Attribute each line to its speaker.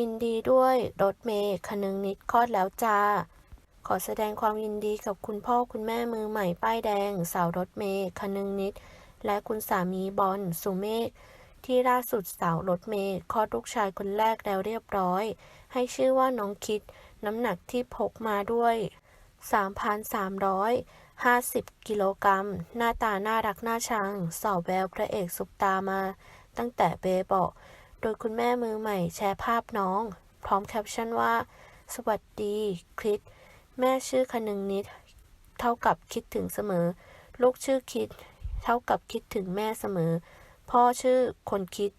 Speaker 1: ยินดีด้วยรถเมย์คนึงนิดคลอดแล้วจ้า ขอแสดงความยินดีกับคุณพ่อคุณแม่มือใหม่ป้ายแดง สาวรถเมย์คนึงนิด และคุณสามีบอลสุเมฆที่ล่าสุดสาวรถเมย์คลอดลูกชายคนแรกแล้วเรียบร้อย ให้ชื่อว่าน้องคิด น้ำหนักที่พกมาด้วย 3,350 กิโลกรัม หน้าตาน่ารักน่าชัง สอบแววพระเอกซุปตามา ตั้งแต่เบเบาะ โดยคุณแม่มือใหม่แชร์ภาพน้อง พร้อมแคปชั่นว่า สวัสดีคริสแม่ชื่อคนึงนิด เท่ากับคิดถึงเสมอ ลูกชื่อคิด เท่ากับคิดถึงแม่เสมอ พ่อชื่อคนคิด